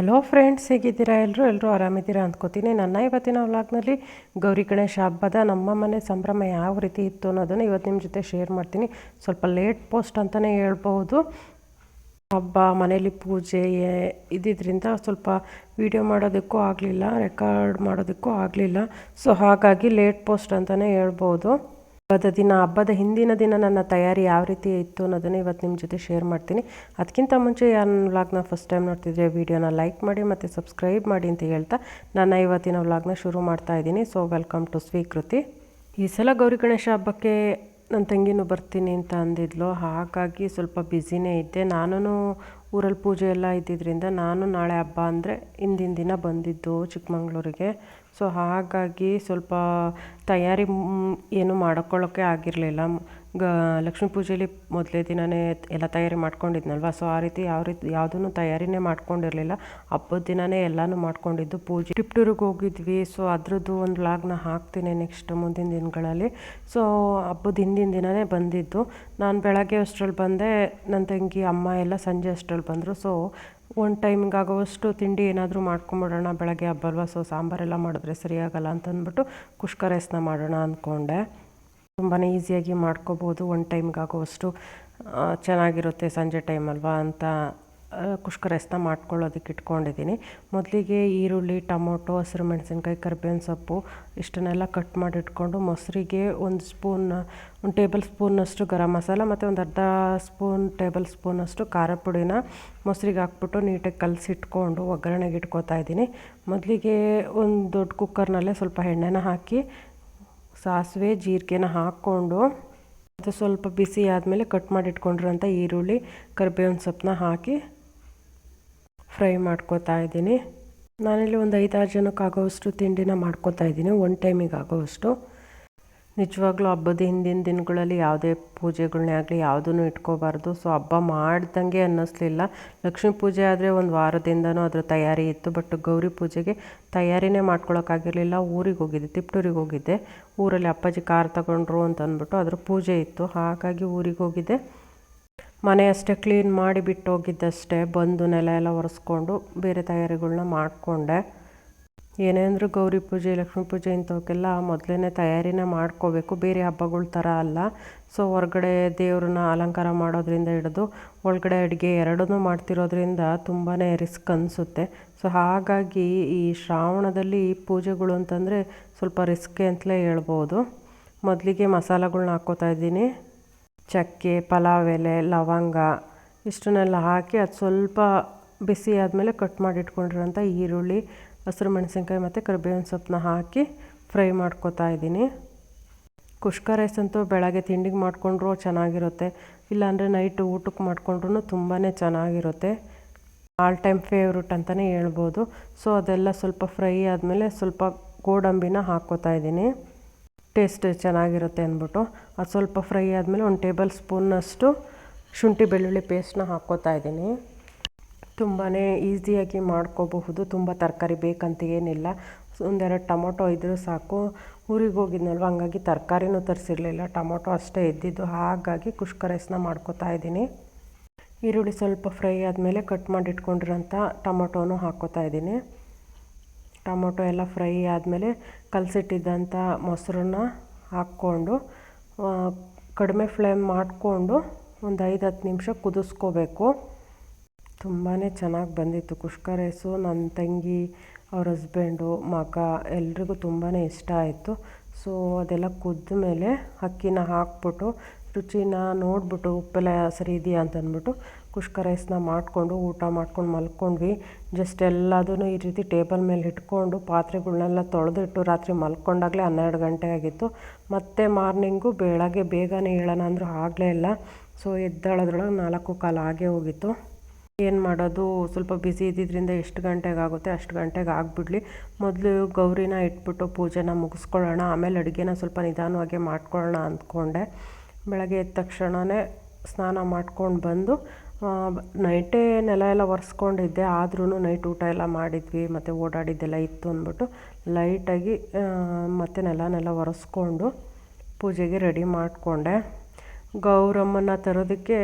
Hello friends ಹೇಗಿದ್ದೀರಾ? ಎಲ್ಲರೂ ಎಲ್ಲರೂ ಆರಾಮಿದ್ದೀರಾ ಅಂದ್ಕೋತೀನಿ. ನನ್ನ ಇವತ್ತಿನ ವ್ಲಾಗ್ನಲ್ಲಿ ಗೌರಿ ಗಣೇಶ ಹಬ್ಬದ ನಮ್ಮ ಮನೆ ಸಂಭ್ರಮ ಯಾವ ರೀತಿ ಇತ್ತು ಅನ್ನೋದನ್ನು ಇವತ್ತು ನಿಮ್ಮ ಜೊತೆ ಶೇರ್ ಮಾಡ್ತೀನಿ. ಸ್ವಲ್ಪ ಲೇಟ್ ಪೋಸ್ಟ್ ಅಂತಲೇ ಹೇಳ್ಬೋದು ಹಬ್ಬ ಮನೇಲಿ ಪೂಜೆ ಇದ್ದಿದ್ದರಿಂದ ಸ್ವಲ್ಪ ವಿಡಿಯೋ ಮಾಡೋದಕ್ಕೂ ಆಗಲಿಲ್ಲ ರೆಕಾರ್ಡ್ ಮಾಡೋದಕ್ಕೂ ಆಗಲಿಲ್ಲ. ಸೊ ಹಾಗಾಗಿ ಲೇಟ್ ಪೋಸ್ಟ್ ಅಂತಲೇ ಹೇಳ್ಬೋದು ಹಬ್ಬದ ದಿನ, ಹಬ್ಬದ ಹಿಂದಿನ ದಿನ ನನ್ನ ತಯಾರಿ ಯಾವ ರೀತಿ ಇತ್ತು ಅನ್ನೋದನ್ನು ಇವತ್ತು ನಿಮ್ಮ ಜೊತೆ ಶೇರ್ ಮಾಡ್ತೀನಿ. ಅದಕ್ಕಿಂತ ಮುಂಚೆ ಯಾರು ವ್ಲಾಗ್ನ ಫಸ್ಟ್ ಟೈಮ್ ನೋಡ್ತಿದ್ರೆ ವಿಡಿಯೋನ ಲೈಕ್ ಮಾಡಿ ಮತ್ತು ಸಬ್ಸ್ಕ್ರೈಬ್ ಮಾಡಿ ಅಂತ ಹೇಳ್ತಾ ನನ್ನ ಇವತ್ತಿನ ವ್ಲಾಗ್ನ ಶುರು ಮಾಡ್ತಾ ಇದ್ದೀನಿ. ಸೊ ವೆಲ್ಕಮ್ ಟು ಸ್ವೀಕೃತಿ ಈ ಸಲ ಗೌರಿ ಗಣೇಶ ಹಬ್ಬಕ್ಕೆ ನನ್ನ ತಂಗಿನೂ ಬರ್ತೀನಿ ಅಂತ ಅಂದಿದ್ಲು. ಹಾಗಾಗಿ ಸ್ವಲ್ಪ ಬ್ಯುಸಿನೇ ಇದ್ದೆ. ನಾನೂ ಊರಲ್ಲಿ ಪೂಜೆ ಎಲ್ಲ ಇದ್ದಿದ್ದರಿಂದ ನಾನು ನಾಳೆ ಹಬ್ಬ ಅಂದರೆ ಹಿಂದಿನ ದಿನ ಬಂದಿದ್ದು ಚಿಕ್ಕಮಂಗ್ಳೂರಿಗೆ. ಸೊ ಹಾಗಾಗಿ ಸ್ವಲ್ಪ ತಯಾರಿ ಏನು ಮಾಡ್ಕೊಳ್ಳೋಕ್ಕೆ ಆಗಿರಲಿಲ್ಲ. ಗ, ಲಕ್ಷ್ಮೀ ಪೂಜೆಯಲ್ಲಿ ಮೊದಲೇ ದಿನವೇ ಎಲ್ಲ ತಯಾರಿ ಮಾಡ್ಕೊಂಡಿದ್ನಲ್ವ? ಸೊ ಆ ರೀತಿ ಯಾವ ರೀತಿ ಯಾವುದೂ ತಯಾರಿನೇ ಮಾಡ್ಕೊಂಡಿರಲಿಲ್ಲ. ಹಬ್ಬದ ದಿನವೇ ಎಲ್ಲನೂ ಮಾಡ್ಕೊಂಡಿದ್ದು ಪೂಜೆ. ಟಿಪ್ಟೂರಿಗೆ ಹೋಗಿದ್ವಿ. ಸೊ ಅದ್ರದ್ದು ಒಂದು ಲಾಗ್ನ ಹಾಕ್ತೀನಿ ನೆಕ್ಸ್ಟ್ ಮುಂದಿನ ದಿನಗಳಲ್ಲಿ. ಸೊ ಹಬ್ಬದ ಹಿಂದಿನ ದಿನವೇ ಬಂದಿದ್ದು. ನಾನು ಬೆಳಗ್ಗೆ ಅಷ್ಟರಲ್ಲಿ ಬಂದೆ. ನನ್ನ ತಂಗಿ, ಅಮ್ಮ ಎಲ್ಲ ಸಂಜೆ ಅಷ್ಟರಲ್ಲಿ ಬಂದರು. ಸೊ ಒಂದು ಟೈಮಿಗೆ ಆಗೋವಷ್ಟು ತಿಂಡಿ ಏನಾದರೂ ಮಾಡ್ಕೊಂಬಿಡೋಣ. ಬೆಳಗ್ಗೆ ಹಬ್ಬ ಅಲ್ವಾ ಸೊ ಸಾಂಬಾರೆಲ್ಲ ಮಾಡಿದ್ರೆ ಸರಿಯಾಗಲ್ಲ ಅಂತ ಅಂದ್ಬಿಟ್ಟು ಮಾಡೋಣ ಅಂದ್ಕೊಂಡೆ ತುಂಬಾ ಈಸಿಯಾಗಿ ಮಾಡ್ಕೋಬೋದು ಒನ್ ಟೈಮ್ಗೆ ಆಗೋವಷ್ಟು ಚೆನ್ನಾಗಿರುತ್ತೆ ಸಂಜೆ ಟೈಮ್ ಅಲ್ವಾ ಅಂತ ಆ, ಕುಷ್ಕ ರೈಸ್ನ ಮಾಡ್ಕೊಳ್ಳೋದಕ್ಕೆ ಇಟ್ಕೊಂಡಿದ್ದೀನಿ. ಮೊದಲಿಗೆ ಈರುಳ್ಳಿ ಟೊಮೊಟೊ ಹಸಿರು ಮೆಣಸಿನ್ಕಾಯಿ ಕರ್ಬೇವಿನ ಸೊಪ್ಪು ಇಷ್ಟನ್ನೆಲ್ಲ ಕಟ್ ಮಾಡಿ ಇಟ್ಕೊಂಡು ಮೊಸರಿಗೆ ಒಂದು ಸ್ಪೂನ್ ಒಂದು ಟೇಬಲ್ ಸ್ಪೂನಷ್ಟು ಗರಂ ಮಸಾಲ ಮತ್ತು ಒಂದು ಅರ್ಧ ಸ್ಪೂನ್ ಟೇಬಲ್ ಸ್ಪೂನಷ್ಟು ಖಾರ ಪುಡಿನ ಮೊಸರಿಗೆ ಹಾಕ್ಬಿಟ್ಟು ನೀಟಾಗಿ ಕಲಸಿಟ್ಕೊಂಡು ಒಗ್ಗರಣೆಗೆ ಇಟ್ಕೋತಾ ಇದ್ದೀನಿ. ಮೊದಲಿಗೆ ಒಂದು ದೊಡ್ಡ ಕುಕ್ಕರ್ನಲ್ಲೇ ಸ್ವಲ್ಪ ಎಣ್ಣೆನ ಹಾಕಿ ಸಾಸಿವೆ, ಜೀರಿಗೆನ ಹಾಕ್ಕೊಂಡು ಅದು ಸ್ವಲ್ಪ ಬಿಸಿ ಆದಮೇಲೆ ಕಟ್ ಮಾಡಿ ಇಟ್ಕೊಂಡಿರೋಂಥ ಈರುಳ್ಳಿ, ಕರಿಬೇವಿನ ಸೊಪ್ಪನ್ನ ಹಾಕಿ ಫ್ರೈ ಮಾಡ್ಕೋತಾ ಇದ್ದೀನಿ. ನಾನಿಲ್ಲಿ ಒಂದು ಐದಾರು ಜನಕ್ಕೆ ಆಗೋವಷ್ಟು ತಿಂಡಿನ ಮಾಡ್ಕೋತಾ ಇದ್ದೀನಿ. ಒನ್ ಟೈಮಿಗೆ ಆಗೋವಷ್ಟು ನಿಜವಾಗ್ಲೂ ಹಬ್ಬದ ಹಿಂದಿನ ದಿನಗಳಲ್ಲಿ ಯಾವುದೇ ಪೂಜೆಗಳನ್ನೇ ಆಗಲಿ ಯಾವುದೂ ಇಟ್ಕೋಬಾರ್ದು. ಸೊ ಹಬ್ಬ ಮಾಡ್ದಂಗೆ ಅನ್ನಿಸ್ಲಿಲ್ಲ. ಲಕ್ಷ್ಮೀ ಪೂಜೆ ಆದರೆ ಒಂದು ವಾರದಿಂದನೂ ಅದರ ತಯಾರಿ ಇತ್ತು ಬಟ್ ಗೌರಿ ಪೂಜೆಗೆ ತಯಾರಿನೇ ಮಾಡ್ಕೊಳೋಕ್ಕಾಗಿರಲಿಲ್ಲ. ಊರಿಗೆ ಹೋಗಿದ್ದೆ, ತಿಪ್ಟೂರಿಗೆ ಹೋಗಿದ್ದೆ. ಊರಲ್ಲಿ ಅಪ್ಪಾಜಿ ಕಾರ್ ತಗೊಂಡ್ರು ಅಂತ ಅಂದ್ಬಿಟ್ಟು ಅದ್ರ ಪೂಜೆ ಇತ್ತು. ಹಾಗಾಗಿ ಊರಿಗೆ ಹೋಗಿದ್ದೆ. ಮನೆ ಅಷ್ಟೇ ಕ್ಲೀನ್ ಮಾಡಿ ಬಿಟ್ಟು ಹೋಗಿದ್ದಷ್ಟೇ ಬಂದು ನೆಲ ಎಲ್ಲ ಒರೆಸ್ಕೊಂಡು ಬೇರೆ ತಯಾರಿಗಳನ್ನ ಮಾಡಿಕೊಂಡೆ. ಏನೇ ಅಂದರೂ ಗೌರಿ ಪೂಜೆ, ಲಕ್ಷ್ಮೀ ಪೂಜೆ ಇಂಥವಕ್ಕೆಲ್ಲ ಮೊದಲೇ ತಯಾರಿನೇ ಮಾಡ್ಕೋಬೇಕು. ಬೇರೆ ಹಬ್ಬಗಳ ಥರ ಅಲ್ಲ. ಸೊ, ಹೊರಗಡೆ ದೇವ್ರನ್ನ ಅಲಂಕಾರ ಮಾಡೋದ್ರಿಂದ ಹಿಡಿದು ಒಳಗಡೆ ಅಡುಗೆ ಎರಡನ್ನೂ ಮಾಡ್ತಿರೋದ್ರಿಂದ ತುಂಬಾ ರಿಸ್ಕ್ ಅನಿಸುತ್ತೆ. ಸೊ, ಹಾಗಾಗಿ ಈ ಶ್ರಾವಣದಲ್ಲಿ ಪೂಜೆಗಳು ಅಂತಂದರೆ ಸ್ವಲ್ಪ ರಿಸ್ಕೆ ಅಂತಲೇ ಹೇಳ್ಬೋದು. ಮೊದಲಿಗೆ ಮಸಾಲೆಗಳ್ನ ಹಾಕ್ಕೋತಾ ಇದ್ದೀನಿ. ಚಕ್ಕೆ, ಪಲಾವ್ ಎಲೆ, ಲವಂಗ ಇಷ್ಟನ್ನೆಲ್ಲ ಹಾಕಿ ಅದು ಸ್ವಲ್ಪ ಬಿಸಿ ಆದಮೇಲೆ ಕಟ್ ಮಾಡಿಟ್ಕೊಂಡಿರೋಂಥ ಈರುಳ್ಳಿ ಹಸಿರು ಮೆಣಸಿನ್ಕಾಯಿ ಮತ್ತು ಕರಿಬೇವಿನ ಸೊಪ್ಪನ್ನ ಹಾಕಿ ಫ್ರೈ ಮಾಡ್ಕೊತಾ ಇದ್ದೀನಿ. ಕುಷ್ಕ ರೈಸ್ ಅಂತೂ ಬೆಳಗ್ಗೆ ತಿಂಡಿಗೆ ಮಾಡಿಕೊಂಡ್ರೂ ಚೆನ್ನಾಗಿರುತ್ತೆ. ಇಲ್ಲಾಂದರೆ ನೈಟ್ ಊಟಕ್ಕೆ ಮಾಡಿಕೊಂಡ್ರೂ ತುಂಬಾ ಚೆನ್ನಾಗಿರುತ್ತೆ. ಆಲ್ ಟೈಮ್ ಫೇವ್ರೇಟ್ ಅಂತಲೇ ಹೇಳ್ಬೋದು. ಸೊ, ಅದೆಲ್ಲ ಸ್ವಲ್ಪ ಫ್ರೈ ಆದಮೇಲೆ ಸ್ವಲ್ಪ ಗೋಡಂಬಿನ ಹಾಕ್ಕೋತಾ ಇದ್ದೀನಿ. ಟೇಸ್ಟ್ ಚೆನ್ನಾಗಿರುತ್ತೆ ಅಂದ್ಬಿಟ್ಟು. ಅದು ಸ್ವಲ್ಪ ಫ್ರೈ ಆದಮೇಲೆ ಒಂದು ಟೇಬಲ್ ಸ್ಪೂನ್ನಷ್ಟು ಶುಂಠಿ ಬೆಳ್ಳುಳ್ಳಿ ಪೇಸ್ಟ್ನ ಹಾಕ್ಕೋತಾ ಇದ್ದೀನಿ. ತುಂಬಾ ಈಸಿಯಾಗಿ ಮಾಡ್ಕೋಬಹುದು. ತುಂಬ ತರಕಾರಿ ಬೇಕಂತ ಏನಿಲ್ಲ. ಒಂದೆರಡು ಟೊಮೊಟೊ ಇದ್ದರೂ ಸಾಕು. ಊರಿಗೆ ಹೋಗಿದ್ನಲ್ವ, ಹಂಗಾಗಿ ತರಕಾರಿನೂ ತರಿಸಿರಲಿಲ್ಲ. ಟೊಮೊಟೊ ಅಷ್ಟೇ ಇದ್ದಿದ್ದು. ಹಾಗಾಗಿ ಕುಷ್ಕ ರೈಸ್ನ ಮಾಡ್ಕೋತಾ ಇದ್ದೀನಿ. ಈರುಳ್ಳಿ ಸ್ವಲ್ಪ ಫ್ರೈ ಆದಮೇಲೆ ಕಟ್ ಮಾಡಿಟ್ಕೊಂಡಿರೋಂಥ ಟೊಮೊಟೊನು ಹಾಕ್ಕೋತಾ ಇದ್ದೀನಿ. ಟೊಮೊಟೊ ಎಲ್ಲ ಫ್ರೈ ಆದಮೇಲೆ ಕಲಸಿಟ್ಟಿದ್ದಂಥ ಮೊಸರನ್ನ ಹಾಕ್ಕೊಂಡು ಕಡಿಮೆ ಫ್ಲೇಮ್ ಮಾಡಿಕೊಂಡು ಒಂದು ಐದು ಹತ್ತು ನಿಮಿಷ ಕುದಿಸ್ಕೋಬೇಕು. ತುಂಬಾ ಚೆನ್ನಾಗಿ ಬಂದಿತ್ತು ಕುಷ್ಕ ರೈಸು ನನ್ನ ತಂಗಿ, ಅವ್ರ ಹಸ್ಬೆಂಡು, ಮಗ ಎಲ್ರಿಗೂ ತುಂಬಾ ಇಷ್ಟ ಆಯಿತು. ಸೊ, ಅದೆಲ್ಲ ಕುದ್ದ ಮೇಲೆ ಅಕ್ಕಿನ ಹಾಕ್ಬಿಟ್ಟು, ರುಚಿನ ನೋಡಿಬಿಟ್ಟು, ಉಪ್ಪೆಲ್ಲ ಸರಿ ಇದೆಯಾ? ಅಂತ ಅಂದ್ಬಿಟ್ಟು ಕುಷ್ಕ ರೈಸ್ನ ಮಾಡಿಕೊಂಡು, ಊಟ ಮಾಡ್ಕೊಂಡು ಮಲ್ಕೊಂಡ್ವಿ. ಜಸ್ಟ್ ಎಲ್ಲದೂ ಈ ರೀತಿ ಟೇಬಲ್ ಮೇಲೆ ಇಟ್ಕೊಂಡು ಪಾತ್ರೆಗಳನ್ನೆಲ್ಲ ತೊಳೆದಿಟ್ಟು ರಾತ್ರಿ ಮಲ್ಕೊಂಡಾಗಲೇ ಹನ್ನೆರಡು ಗಂಟೆ ಆಗಿತ್ತು. ಮತ್ತು ಮಾರ್ನಿಂಗು ಬೆಳಗ್ಗೆ ಬೇಗನೆ ಹೇಳೋಣ ಅಂದರೂ ಆಗಲೇ ಇಲ್ಲ. ಸೊ, ಎದ್ದೇಳೋದ್ರೊಳಗೆ ನಾಲ್ಕು ಕಾಲು ಆಗೇ ಹೋಗಿತ್ತು. ಏನು ಮಾಡೋದು? ಸ್ವಲ್ಪ ಬ್ಯುಸಿ ಇದ್ದಿದ್ದರಿಂದ ಎಷ್ಟು ಗಂಟೆಗೆ ಆಗುತ್ತೆ? ಅಷ್ಟು ಗಂಟೆಗೆ ಆಗಿಬಿಡ್ಲಿ. ಮೊದಲು ಗೌರಿನ ಇಟ್ಬಿಟ್ಟು ಪೂಜೆನ ಮುಗಿಸ್ಕೊಳ್ಳೋಣ, ಆಮೇಲೆ ಅಡುಗೆನ ಸ್ವಲ್ಪ ನಿಧಾನವಾಗಿ ಮಾಡ್ಕೊಳ್ಳೋಣ ಅಂದ್ಕೊಂಡೆ. ಬೆಳಗ್ಗೆ ಎದ್ದ ತಕ್ಷಣವೇ ಸ್ನಾನ ಮಾಡ್ಕೊಂಡು ಬಂದು ನೈಟೇ ನೆಲ ಎಲ್ಲ ಒರೆಸ್ಕೊಂಡಿದ್ದೆ. ಆದ್ರೂ ನೈಟ್ ಊಟ ಎಲ್ಲ ಮಾಡಿದ್ವಿ, ಮತ್ತು ಓಡಾಡಿದ್ದೆಲ್ಲ ಇತ್ತು ಅಂದ್ಬಿಟ್ಟು ಲೈಟಾಗಿ ಮತ್ತೆ ನೆಲನೆಲ್ಲ ಒರೆಸ್ಕೊಂಡು ಪೂಜೆಗೆ ರೆಡಿ ಮಾಡಿಕೊಂಡೆ. ಗೌರಮ್ಮನ ತರೋದಕ್ಕೆ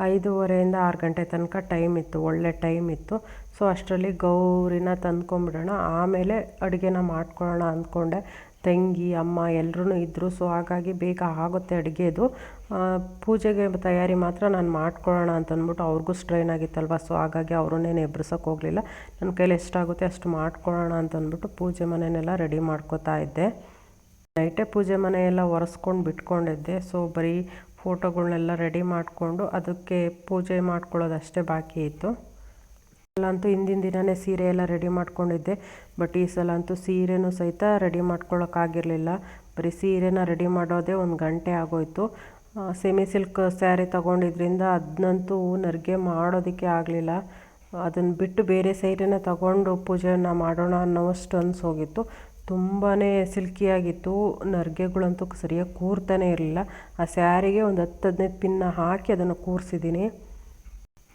ಐದೂವರೆಯಿಂದ ಆರು ಗಂಟೆ ತನಕ ಟೈಮ್ ಇತ್ತು, ಒಳ್ಳೆ ಟೈಮ್ ಇತ್ತು. ಸೊ, ಅಷ್ಟರಲ್ಲಿ ಗೌರಿನ ತಂದ್ಕೊಂಬಿಡೋಣ, ಆಮೇಲೆ ಅಡುಗೆನ ಮಾಡ್ಕೊಳ್ಳೋಣ ಅಂದ್ಕೊಂಡೆ. ತಂಗಿ, ಅಮ್ಮ ಎಲ್ಲರೂ ಇದ್ದರು ಸೊ, ಹಾಗಾಗಿ ಬೇಗ ಆಗುತ್ತೆ ಅಡುಗೆದು. ಪೂಜೆಗೆ ತಯಾರಿ ಮಾತ್ರ ನಾನು ಮಾಡ್ಕೊಳ್ಳೋಣ ಅಂತ ಅಂದ್ಬಿಟ್ಟು ಅವ್ರಿಗೂ ಸ್ಟ್ರೈನ್ ಆಗಿತ್ತಲ್ವ, ಸೊ, ಹಾಗಾಗಿ ಅವ್ರನ್ನೇನು ಎಬ್ರಿಸೋಕೆ ಹೋಗಲಿಲ್ಲ. ನನ್ನ ಕೈಲಿ ಎಷ್ಟಾಗುತ್ತೆ ಅಷ್ಟು ಮಾಡ್ಕೊಳ್ಳೋಣ ಅಂತ ಅಂದ್ಬಿಟ್ಟು ಪೂಜೆ ಮನೆಯನ್ನೆಲ್ಲ ರೆಡಿ ಮಾಡ್ಕೋತಾ ಇದ್ದೆ. ನೈಟೇ ಪೂಜೆ ಮನೆಯೆಲ್ಲ ಒರೆಸ್ಕೊಂಡು ಬಿಟ್ಕೊಂಡಿದ್ದೆ. ಸೊ, ಬರೀ ಫೋಟೋಗಳನ್ನೆಲ್ಲ ರೆಡಿ ಮಾಡಿಕೊಂಡು ಅದಕ್ಕೆ ಪೂಜೆ ಮಾಡ್ಕೊಳ್ಳೋದಷ್ಟೇ ಬಾಕಿ ಇತ್ತು. ಅಲ್ಲಂತೂ ಹಿಂದಿನ ದಿನವೇ ಸೀರೆ ಎಲ್ಲ ರೆಡಿ ಮಾಡ್ಕೊಂಡಿದ್ದೆ, ಬಟ್ ಈ ಸಲ ಅಂತೂ ಸೀರೆನೂ ಸಹಿತ ರೆಡಿ ಮಾಡ್ಕೊಳ್ಳೋಕ್ಕಾಗಿರಲಿಲ್ಲ ಬರೀ ಸೀರೆನ ರೆಡಿ ಮಾಡೋದೇ ಒಂದು ಗಂಟೆ ಆಗೋಯ್ತು. ಸೆಮಿ ಸಿಲ್ಕ್ ಸ್ಯಾರಿ ತೊಗೊಂಡಿದ್ರಿಂದ ಅದನ್ನಂತೂ ನರಿಗೆ ಮಾಡೋದಕ್ಕೆ ಆಗಲಿಲ್ಲ. ಅದನ್ನು ಬಿಟ್ಟು ಬೇರೆ ಸೀರೆನ ತಗೊಂಡು ಪೂಜೆಯನ್ನು ಮಾಡೋಣ ಅನ್ನೋಷ್ಟು ಅನಿಸೋಗಿತ್ತು ತುಂಬಾ ಸಿಲ್ಕಿಯಾಗಿತ್ತು. ನರ್ಗೆಗಳಂತೂ ಸರಿಯಾಗಿ ಕೂರ್ತಾನೆ ಇರಲಿಲ್ಲ. ಆ ಸ್ಯಾರಿಗೆ ಒಂದು ಹತ್ತು ಹದಿನೈದು ಪಿನ್ನ ಹಾಕಿ ಅದನ್ನು ಕೂರಿಸಿದ್ದೀನಿ.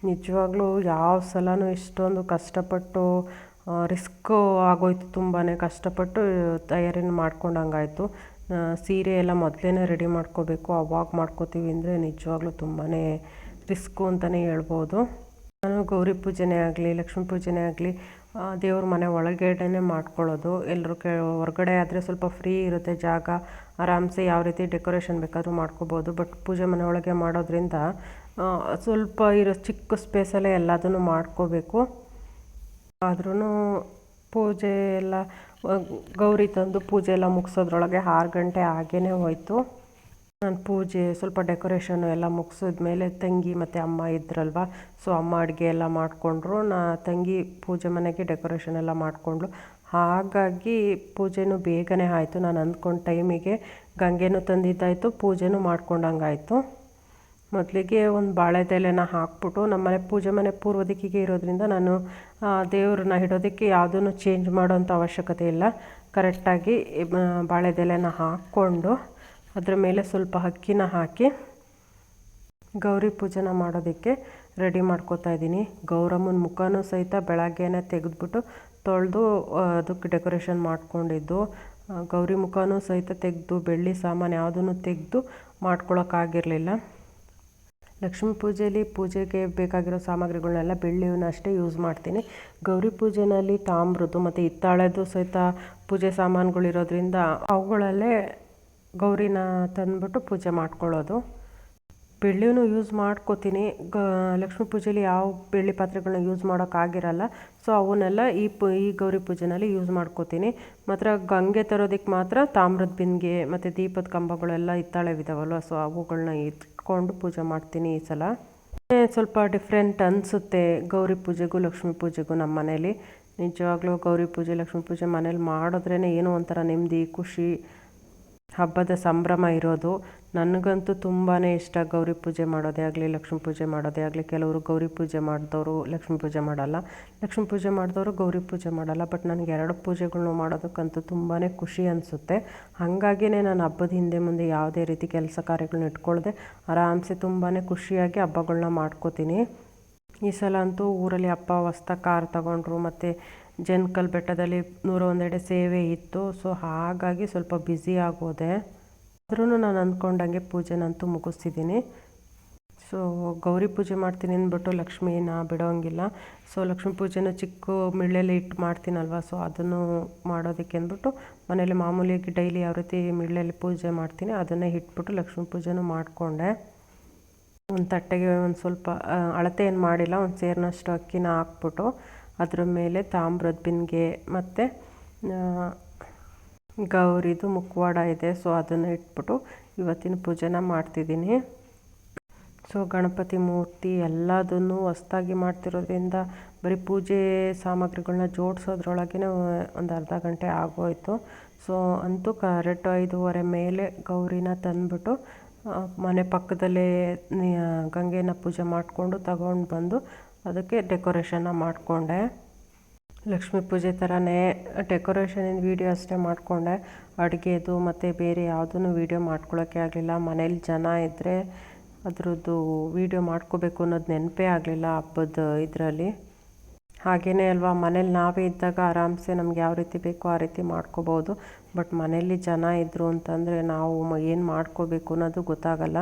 ನಿಜವಾಗ್ಲೂ ಯಾವ ಸಲನೂ ಇಷ್ಟೊಂದು ಕಷ್ಟಪಟ್ಟು ರಿಸ್ಕ್ ಆಗೋಯ್ತು ತುಂಬಾ ಕಷ್ಟಪಟ್ಟು ತಯಾರಿನ ಮಾಡ್ಕೊಂಡಂಗಾಯಿತು. ಸೀರೆ ಎಲ್ಲ ಮೊದಲೇ ರೆಡಿ ಮಾಡ್ಕೋಬೇಕು. ಅವಾಗ ಮಾಡ್ಕೋತೀವಿ ಅಂದರೆ ನಿಜವಾಗ್ಲೂ ತುಂಬಾ ರಿಸ್ಕು ಅಂತಲೇ ಹೇಳ್ಬೋದು. ನಾನು ಗೌರಿ ಪೂಜೆನೇ ಆಗಲಿ, ಲಕ್ಷ್ಮೀ ಪೂಜೆನೇ ಆಗಲಿ ದೇವ್ರ ಮನೆ ಒಳಗಡೆನೇ ಮಾಡ್ಕೊಳ್ಳೋದು. ಎಲ್ಲರೂ ಕೆ, ಹೊರಗಡೆ ಆದರೆ ಸ್ವಲ್ಪ ಫ್ರೀ ಇರುತ್ತೆ ಜಾಗ. ಆರಾಮ್ಸೆ ಯಾವ ರೀತಿ ಡೆಕೋರೇಷನ್ ಬೇಕಾದರೂ ಮಾಡ್ಕೋಬೋದು. ಬಟ್ ಪೂಜೆ ಮನೆ ಒಳಗೆ ಮಾಡೋದ್ರಿಂದ ಸ್ವಲ್ಪ ಇರೋ ಚಿಕ್ಕ ಸ್ಪೇಸಲ್ಲೇ ಎಲ್ಲದನ್ನು ಮಾಡ್ಕೋಬೇಕು. ಆದ್ರೂ ಪೂಜೆ ಎಲ್ಲ, ಗೌರಿ ತಂದು ಪೂಜೆ ಎಲ್ಲ ಮುಗಿಸೋದ್ರೊಳಗೆ ಆರು ಗಂಟೆ ಆಗೇ ಹೋಯಿತು. ನಾನು ಪೂಜೆ ಸ್ವಲ್ಪ ಡೆಕೋರೇಷನು ಎಲ್ಲ ಮುಗಿಸಿದ ಮೇಲೆ ತಂಗಿ ಮತ್ತು ಅಮ್ಮ ಇದ್ರಲ್ವ? ಸೊ ಅಮ್ಮ ಅಡುಗೆ ಎಲ್ಲ ಮಾಡಿಕೊಂಡ್ರು. ನಾ ತಂಗಿ ಪೂಜೆ ಮನೆಗೆ ಡೆಕೋರೇಷನ್ ಎಲ್ಲ ಮಾಡಿಕೊಂಡ್ಳು. ಹಾಗಾಗಿ ಪೂಜೆನೂ ಬೇಗನೆ ಆಯಿತು. ನಾನು ಅಂದ್ಕೊಂಡ ಟೈಮಿಗೆ ಗಂಗೆನೂ ತಂದಿದ್ದಾಯಿತು, ಪೂಜೆನೂ ಮಾಡ್ಕೊಂಡಂಗಾಯಿತು. ಮೊದಲಿಗೆ ಒಂದು ಬಾಳೆದೆಲೆನ ಹಾಕ್ಬಿಟ್ಟು ನಮ್ಮನೆ ಪೂಜೆ ಮನೆ ಪೂರ್ವ ದಿಕ್ಕಿಗೆ ಇರೋದ್ರಿಂದ ನಾನು ದೇವ್ರನ್ನ ಇಡೋದಕ್ಕೆ ಯಾವುದನ್ನು ಚೇಂಜ್ ಮಾಡೋಂಥ ಅವಶ್ಯಕತೆ ಇಲ್ಲ. ಕರೆಕ್ಟಾಗಿ ಬಾಳೆದೆಲೆನ ಹಾಕ್ಕೊಂಡು ಅದರ ಮೇಲೆ ಸ್ವಲ್ಪ ಅಕ್ಕಿನ ಹಾಕಿ ಗೌರಿ ಪೂಜೆನ ಮಾಡೋದಕ್ಕೆ ರೆಡಿ ಮಾಡ್ಕೋತಾ ಇದ್ದೀನಿ. ಗೌರಮ್ಮನ ಮುಖನೂ ಸಹಿತ ಬೆಳಗ್ಗೆನೇ ತೆಗೆದ್ಬಿಟ್ಟು ತೊಳೆದು ಅದಕ್ಕೆ ಡೆಕೋರೇಷನ್ ಮಾಡಿಕೊಂಡಿದ್ದು. ಗೌರಿ ಮುಖನೂ ಸಹಿತ ತೆಗೆದು, ಬೆಳ್ಳಿ ಸಾಮಾನು ಯಾವುದನ್ನು ತೆಗೆದು ಮಾಡ್ಕೊಳೋಕ್ಕಾಗಿರಲಿಲ್ಲ. ಲಕ್ಷ್ಮೀ ಪೂಜೆಯಲ್ಲಿ ಪೂಜೆಗೆ ಬೇಕಾಗಿರೋ ಸಾಮಗ್ರಿಗಳನ್ನೆಲ್ಲ ಬೆಳ್ಳಿಯನ್ನ ಅಷ್ಟೇ ಯೂಸ್ ಮಾಡ್ತೀನಿ. ಗೌರಿ ಪೂಜೆಯಲ್ಲಿ ತಾಮ್ರದ್ದು ಮತ್ತು ಹಿತ್ತಾಳೆದು ಸಹಿತ ಪೂಜೆ ಸಾಮಾನುಗಳಿರೋದ್ರಿಂದ ಅವುಗಳಲ್ಲೇ ಗೌರಿನ ತಂದ್ಬಿಟ್ಟು ಪೂಜೆ ಮಾಡ್ಕೊಳ್ಳೋದು. ಬೆಳ್ಳಿನೂ ಯೂಸ್ ಮಾಡ್ಕೋತೀನಿ. ಗ, ಲಕ್ಷ್ಮೀ ಪೂಜೆಯಲ್ಲಿ ಯಾವ ಬೆಳ್ಳಿ ಪಾತ್ರೆಗಳನ್ನ ಯೂಸ್ ಮಾಡೋಕ್ಕಾಗಿರಲ್ಲ ಸೊ ಅವನ್ನೆಲ್ಲ ಈ ಪು, ಈ ಗೌರಿ ಪೂಜೆನಲ್ಲಿ ಯೂಸ್ ಮಾಡ್ಕೋತೀನಿ. ಮಾತ್ರ ಗಂಗೆ ತರೋದಕ್ಕೆ ಮಾತ್ರ ತಾಮ್ರದ ಬಿಂದಿಗೆ ಮತ್ತು ದೀಪದ ಕಂಬಗಳೆಲ್ಲ ಹಿತ್ತಾಳೆವಿದಾವಲ್ವ, ಸೊ ಅವುಗಳನ್ನ ಇಟ್ಕೊಂಡು ಪೂಜೆ ಮಾಡ್ತೀನಿ ಈ ಸಲ. ಸ್ವಲ್ಪ ಡಿಫ್ರೆಂಟ್ ಅನಿಸುತ್ತೆ ಗೌರಿ ಪೂಜೆಗೂ ಲಕ್ಷ್ಮೀ ಪೂಜೆಗೂ ನಮ್ಮ ಮನೇಲಿ. ನಿಜವಾಗ್ಲೂ ಗೌರಿ ಪೂಜೆ, ಲಕ್ಷ್ಮೀ ಪೂಜೆ ಮನೇಲಿ ಮಾಡಿದ್ರೇ ಏನೋ ಒಂಥರ ನೆಮ್ಮದಿ, ಖುಷಿ ಹಬ್ಬದ ಸಂಭ್ರಮ ಇರೋದು. ನನಗಂತೂ ತುಂಬಾ ಇಷ್ಟ ಗೌರಿ ಪೂಜೆ ಮಾಡೋದೇ ಆಗಲಿ, ಲಕ್ಷ್ಮೀ ಪೂಜೆ ಮಾಡೋದೇ ಆಗಲಿ. ಕೆಲವರು ಗೌರಿ ಪೂಜೆ ಮಾಡಿದವರು ಲಕ್ಷ್ಮೀ ಪೂಜೆ ಮಾಡಲ್ಲ. ಲಕ್ಷ್ಮೀ ಪೂಜೆ ಮಾಡಿದವರು ಗೌರಿ ಪೂಜೆ ಮಾಡಲ್ಲ. ಬಟ್ ನನಗೆ ಎರಡು ಪೂಜೆಗಳನ್ನೂ ಮಾಡೋದಕ್ಕಂತೂ ತುಂಬಾ ಖುಷಿ ಅನಿಸುತ್ತೆ. ಹಾಗಾಗಿನೇ ನಾನು ಹಬ್ಬದ ಹಿಂದೆ ಮುಂದೆ ಯಾವುದೇ ರೀತಿ ಕೆಲಸ ಕಾರ್ಯಗಳನ್ನ ಇಟ್ಕೊಳ್ಳದೆ ಆರಾಮ್ಸೆ ತುಂಬಾ ಖುಷಿಯಾಗಿ ಹಬ್ಬಗಳನ್ನ ಮಾಡ್ಕೋತೀನಿ. ಈ ಸಲ ಅಂತೂ ಊರಲ್ಲಿ ಅಪ್ಪ ಹೊಸ್ತ ಕಾರ್ ತಗೊಂಡ್ರು, ಮತ್ತು ಜನ್ಕಲ್ ಬೆಟ್ಟದಲ್ಲಿ ನೂರ ಒಂದೆಡೆ ಸೇವೆ ಇತ್ತು. ಸೊ, ಹಾಗಾಗಿ ಸ್ವಲ್ಪ ಬ್ಯುಸಿ ಆಗೋದೆ. ಆದ್ರೂ ನಾನು ಅಂದ್ಕೊಂಡಂಗೆ ಪೂಜೆನಂತೂ ಮುಗಿಸ್ತಿದ್ದೀನಿ ಸೊ, ಗೌರಿ ಪೂಜೆ ಮಾಡ್ತೀನಿ ಅಂದ್ಬಿಟ್ಟು ಲಕ್ಷ್ಮೀನ ಬಿಡೋಂಗಿಲ್ಲ. ಸೊ, ಲಕ್ಷ್ಮೀ ಪೂಜೆನ ಚಿಕ್ಕ ಮಿಳ್ಳೆಲಿ ಇಟ್ಟು ಮಾಡ್ತೀನಲ್ವ, ಸೊ ಅದನ್ನು ಮಾಡೋದಕ್ಕೆ ಅಂದ್ಬಿಟ್ಟು ಮನೇಲಿ ಮಾಮೂಲಿಯಾಗಿ ಡೈಲಿ ಯಾವ ರೀತಿ ಮಿಳ್ಳೆಲಿ ಪೂಜೆ ಮಾಡ್ತೀನಿ, ಅದನ್ನೇ ಇಟ್ಬಿಟ್ಟು ಲಕ್ಷ್ಮೀ ಪೂಜೆನೂ ಮಾಡಿಕೊಂಡೆ. ಒಂದು ತಟ್ಟೆಗೆ ಒಂದು ಸ್ವಲ್ಪ ಅಳತೆ ಏನು ಮಾಡಿಲ್ಲ, ಒಂದು ಸೇರಿನಷ್ಟು ಅಕ್ಕಿನ ಹಾಕ್ಬಿಟ್ಟು ಅದ್ರ ಮೇಲೆ ತಾಮ್ರದ ಬಿಂದಿಗೆ ಮತ್ತು ಗೌರಿದು ಮುಖವಾಡ ಇದೆ. ಸೊ ಅದನ್ನು ಇಟ್ಬಿಟ್ಟು ಇವತ್ತಿನ ಪೂಜೆನ ಮಾಡ್ತಿದ್ದೀನಿ. ಸೊ ಗಣಪತಿ ಮೂರ್ತಿ ಎಲ್ಲದನ್ನು ಹೊಸ್ದಾಗಿ ಮಾಡ್ತಿರೋದ್ರಿಂದ ಬರೀ ಪೂಜೆ ಸಾಮಗ್ರಿಗಳನ್ನ ಜೋಡಿಸೋದ್ರೊಳಗೇ ಒಂದು ಅರ್ಧ ಗಂಟೆ ಆಗೋಯಿತು. ಸೊ ಅಂತೂ ಕರೆಕ್ಟ್ ಐದೂವರೆ ಮೇಲೆ ಗೌರಿನ ತಂದುಬಿಟ್ಟು ಮನೆ ಪಕ್ಕದಲ್ಲೇ ಗಂಗೆನ ಪೂಜೆ ಮಾಡಿಕೊಂಡು ತಗೊಂಡು ಬಂದು ಅದಕ್ಕೆ ಡೆಕೋರೇಷನ್ನ ಮಾಡಿಕೊಂಡೆ. ಲಕ್ಷ್ಮೀ ಪೂಜೆ ಥರನೇ ಡೆಕೋರೇಷನಿನ ವೀಡಿಯೋ ಅಷ್ಟೇ ಮಾಡಿಕೊಂಡೆ. ಅಡುಗೆದು ಮತ್ತು ಬೇರೆ ಯಾವುದೂ ವೀಡಿಯೋ ಮಾಡ್ಕೊಳ್ಳೋಕ್ಕೆ ಆಗಲಿಲ್ಲ. ಮನೇಲಿ ಜನ ಇದ್ದರೆ ಅದರದ್ದು ವೀಡಿಯೋ ಮಾಡ್ಕೋಬೇಕು ಅನ್ನೋದು ನೆನಪೇ ಆಗಲಿಲ್ಲ ಹಬ್ಬದ ಇದರಲ್ಲಿ. ಹಾಗೇ ಅಲ್ವಾ, ಮನೇಲಿ ನಾವೇ ಇದ್ದಾಗ ಆರಾಮ್ಸೆ ನಮ್ಗೆ ಯಾವ ರೀತಿ ಬೇಕೋ ಆ ರೀತಿ ಮಾಡ್ಕೋಬೋದು. ಬಟ್ ಮನೇಲಿ ಜನ ಇದ್ದರು ಅಂತಂದರೆ ನಾವು ಏನು ಮಾಡ್ಕೋಬೇಕು ಅನ್ನೋದು ಗೊತ್ತಾಗಲ್ಲ.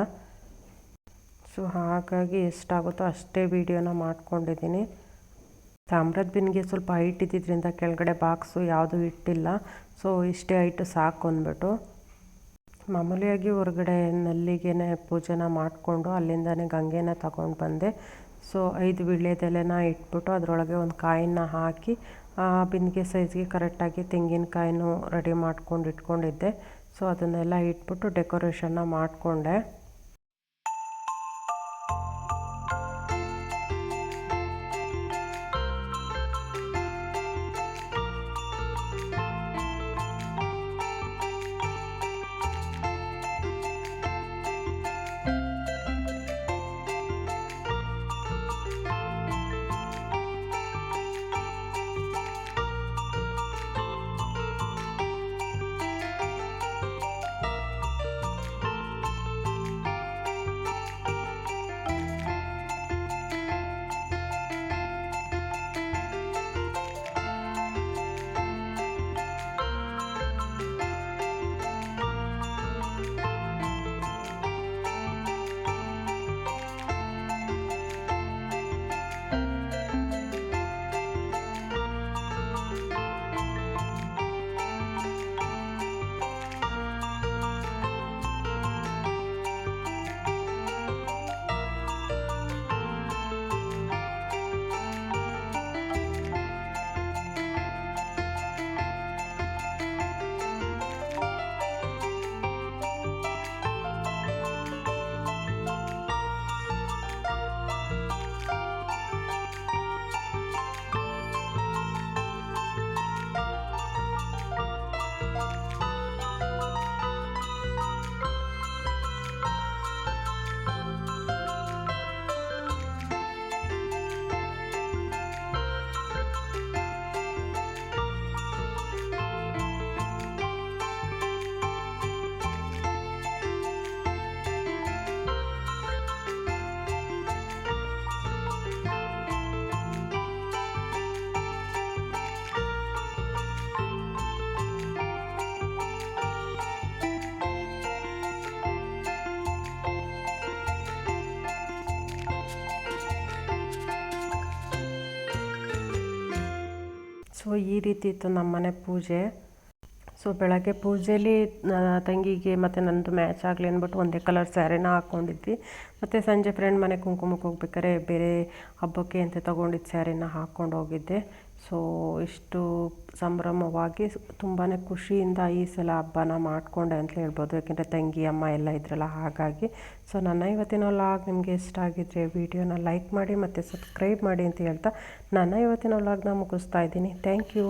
ಸೊ ಹಾಗಾಗಿ ಎಷ್ಟಾಗುತ್ತೋ ಅಷ್ಟೇ ವೀಡಿಯೋನ ಮಾಡ್ಕೊಂಡಿದ್ದೀನಿ. ತಾಮ್ರದ ಬಿನ್ಗೆ ಸ್ವಲ್ಪ ಹೈಟ್ ಇದ್ದಿದ್ದರಿಂದ ಕೆಳಗಡೆ ಬಾಕ್ಸು ಯಾವುದೂ ಇಟ್ಟಿಲ್ಲ. ಸೊ ಇಷ್ಟೇ ಹೈಟು ಸಾಕು ಅಂದ್ಬಿಟ್ಟು. ಮಾಮೂಲಿಯಾಗಿ ಹೊರಗಡೆ ನಲ್ಲಿಗೆನೆ ಪೂಜೆನ ಮಾಡಿಕೊಂಡು ಅಲ್ಲಿಂದನೇ ಗಂಗೆನ ತಗೊಂಡು ಬಂದೆ. ಸೊ ಐದು ವೀಳ್ಯದೆಲೆನ ಇಟ್ಬಿಟ್ಟು ಅದರೊಳಗೆ ಒಂದು ಕಾಯಿನ ಹಾಕಿ, ಆ ಬಿಂದಿಗೆ ಸೈಜ್ಗೆ ಕರೆಕ್ಟಾಗಿ ತೆಂಗಿನಕಾಯಿನೂ ರೆಡಿ ಮಾಡ್ಕೊಂಡು ಇಟ್ಕೊಂಡಿದ್ದೆ. ಸೊ ಅದನ್ನೆಲ್ಲ ಇಟ್ಬಿಟ್ಟು ಡೆಕೋರೇಷನ್ನ ಮಾಡಿಕೊಂಡೆ. ಸೊ, ಈ ರೀತಿ ಇತ್ತು ನಮ್ಮ ಮನೆ ಪೂಜೆ. ಸೊ, ಬೆಳಗ್ಗೆ ಪೂಜೆಯಲ್ಲಿ ತಂಗಿಗೆ ಮತ್ತು ನನ್ನದು ಮ್ಯಾಚ್ ಆಗಲಿ ಅಂದ್ಬಿಟ್ಟು ಒಂದೇ ಕಲರ್ ಸ್ಯಾರಿನ ಹಾಕ್ಕೊಂಡಿದ್ವಿ. ಮತ್ತು ಸಂಜೆ ಫ್ರೆಂಡ್ ಮನೆ ಕುಂಕುಮಕ್ಕೆ ಹೋಗ್ಬೇಕಾರೆ ಬೇರೆ ಹಬ್ಬಕ್ಕೆ ಅಂತ ತೊಗೊಂಡಿದ್ದು ಸ್ಯಾರಿನ ಹಾಕ್ಕೊಂಡು ಹೋಗಿದ್ದೆ. ಸೊ, ಇಷ್ಟು ಸಂಭ್ರಮವಾಗಿ ತುಂಬಾ ಖುಷಿಯಿಂದ ಈ ಸಲ ಹಬ್ಬನ ಮಾಡಿಕೊಂಡೆ ಅಂತ ಹೇಳ್ಬೋದು. ಯಾಕೆಂದರೆ ತಂಗಿ, ಅಮ್ಮ ಎಲ್ಲ ಇದ್ರಲ್ಲ, ಹಾಗಾಗಿ. ಸೊ, ನನ್ನ ಇವತ್ತಿನ ವ್ಲಾಗ್ ನಿಮಗೆ ಇಷ್ಟ ಆಗಿದ್ರೆ ವಿಡಿಯೋನ ಲೈಕ್ ಮಾಡಿ ಮತ್ತು ಸಬ್ಸ್ಕ್ರೈಬ್ ಮಾಡಿ ಅಂತ ಹೇಳ್ತಾ, ನನ್ನ ಇವತ್ತಿನ ವ್ಲಾಗ್ನ ಮುಗಿಸ್ತಾ ಇದ್ದೀನಿ. Thank you.